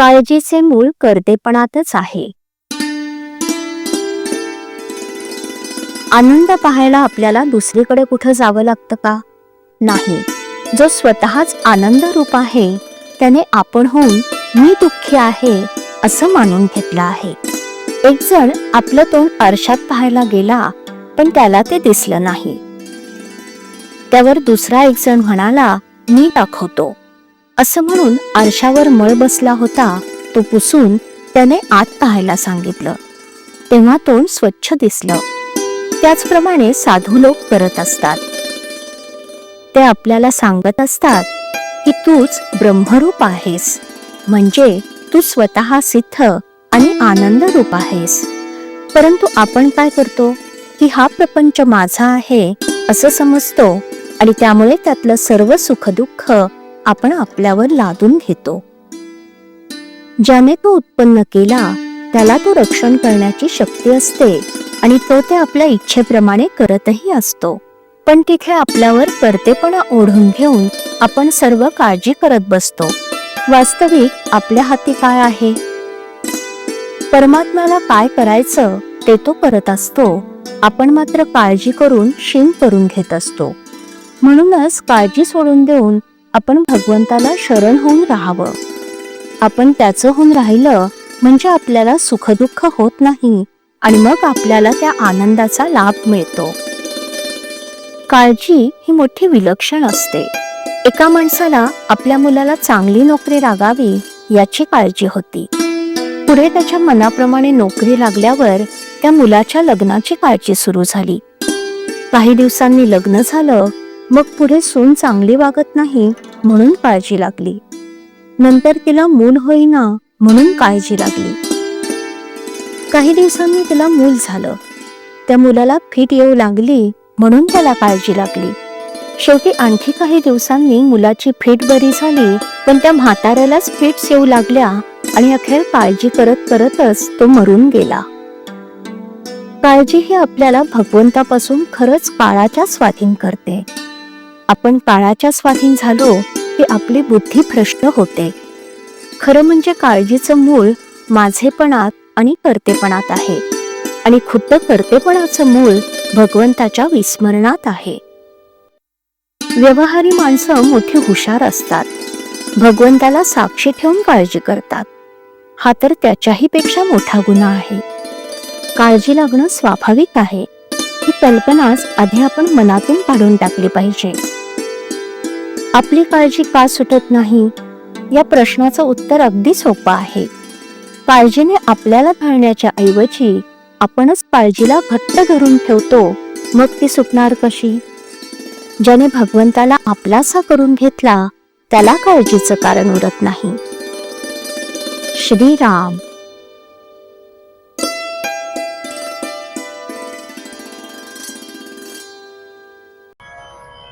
काळजीचे मूळ करतेपणातच आहे. आनंद पाहायला आपल्याला दुसरीकडे कुठं जावं लागतं का? नाही. जो स्वतःच आनंद रूप आहे त्याने आपण होऊन मी दुःखी आहे असं मानून घेतलं आहे. एक जण आपलं तोंड आरशात पाहायला गेला पण त्याला ते दिसलं नाही. त्यावर दुसरा एक जण म्हणाला मी दाखवतो. असं म्हणून आरशावर मळ बसला होता तो पुसून त्याने आत पाहायला सांगितलं. तेव्हा तोंड स्वच्छ दिसलं. त्याचप्रमाणे साधू लोक करत असतात. ते आपल्याला सांगत असतात की तूच ब्रह्मरूप आहेस. म्हणजे तू स्वतः सिद्ध आणि आनंद रूप आहेस. परंतु आपण काय करतो? की हा प्रपंच माझा आहे असं समजतो आणि त्यामुळे त्यातलं सर्व सुखदुःख आपण आपल्यावर लादून घेतो. ज्याने तो उत्पन्न केला त्याला तो रक्षण करण्याची शक्ती असते आणि तो ते आपल्या इच्छेप्रमाणे करतही असतो. पण तिथे आपल्यावर कर्तेपणा ओढून घेऊन आपण सर्व काळजी करत बसतो. वास्तविक आपल्या हाती काय आहे? परमात्म्याला काय करायचं ते तो करत असतो. आपण मात्र काळजी करून शीण करून घेत असतो. म्हणूनच काळजी सोडून देऊन आपण भगवंताला शरण होऊन राहावं. आपण त्याचं होऊन राहिलं म्हणजे आपल्याला सुखदुःख होत नाही आणि मग आपल्याला त्या आनंदाचा लाभ मिळतो. काळजी ही मोठी विलक्षण असते. एका माणसाला आपल्या मुलाला चांगली नोकरी लागावी याची काळजी होती. पुढे त्याच्या मनाप्रमाणे नोकरी लागल्यावर त्या मुलाच्या लग्नाची काळजी सुरू झाली. काही दिवसांनी लग्न झालं मग पुढे सून चांगली वागत नाही म्हणून काळजी लागली. नंतर तिला मूल होईना म्हणून काळजी लागली. काही दिवसांनी तिला मूल झालं. त्या मुलाला फिट येऊ लागली म्हणून त्याला काळजी लागली. शेवटी आणखी काही दिवसांनी मुलाची फिट बरी झाली पण त्या म्हाताऱ्यालाच फिट्स येऊ लागल्या आणि अखेर काळजी करत करतच तो मरून गेला. काळजी ही आपल्याला भगवंतापासून खरंच काळाच्या स्वाधीन करते. आपण काळाच्या स्वाधीन झालो की आपली बुद्धी भ्रष्ट होते. खरं म्हणजे काळजीचं मूळ माझेपणात आणि कर्तेपणात आहे. आणि खुद्द कर्तेपणाचं मूळ भगवंताच्या विस्मरणात आहे. व्यवहारी माणसं मोठी हुशार असतात. भगवंताला साक्षी ठेवून काळजी करतात. हा तर त्याच्याही पेक्षा मोठा गुन्हा आहे. काळजी लागणं स्वाभाविक आहे. ही कल्पनाच आधी आपण मनातून काढून टाकली पाहिजे. आपली काळजी का सुटत नाही? या प्रश्नाचं उत्तर अगदी सोपं आहे. काळजीने आपल्याला भरण्याच्या ऐवजी आपणच काळजीला घट्ट धरून ठेवतो. मग ती सुटणार कशी? ज्याने भगवंताला आपलासा करून घेतला त्याला काळजीचं कारण उरत नाही. श्रीराम.